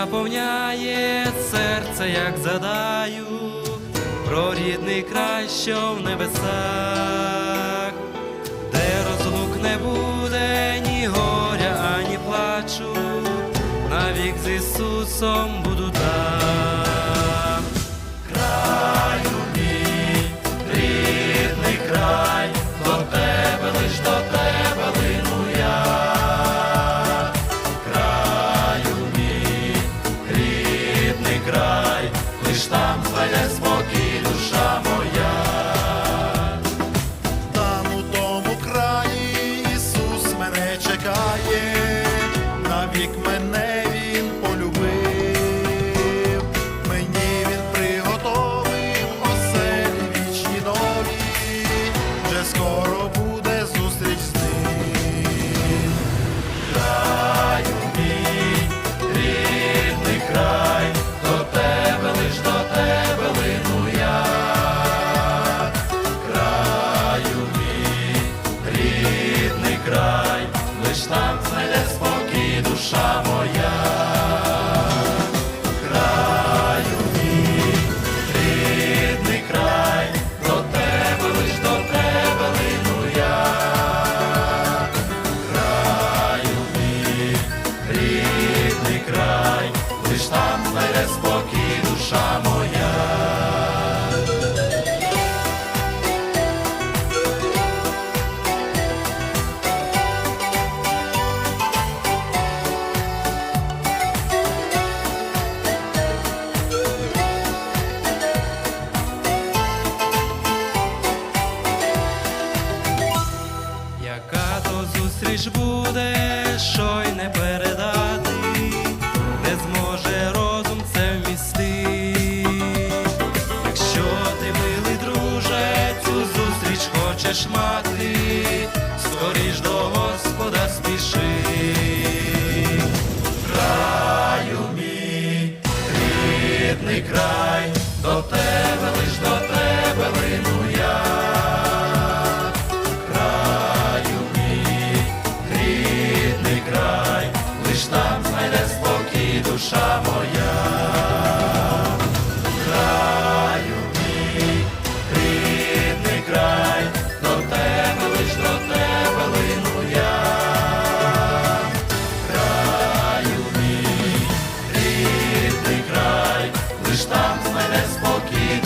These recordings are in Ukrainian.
наповняє серце, як задаю, про рідний край, що в небесах, де розлук не буде, ні горя, ані плачу, навік з Ісусом. чекає, навік мене він полюбив, мені він приготовив оселі вічні нові, вже скоро. зустріч буде, що й не передати, не зможе розум це вмісти, Якщо ти, милий друже, цю зустріч хочеш мати, скоріш до.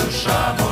puxado.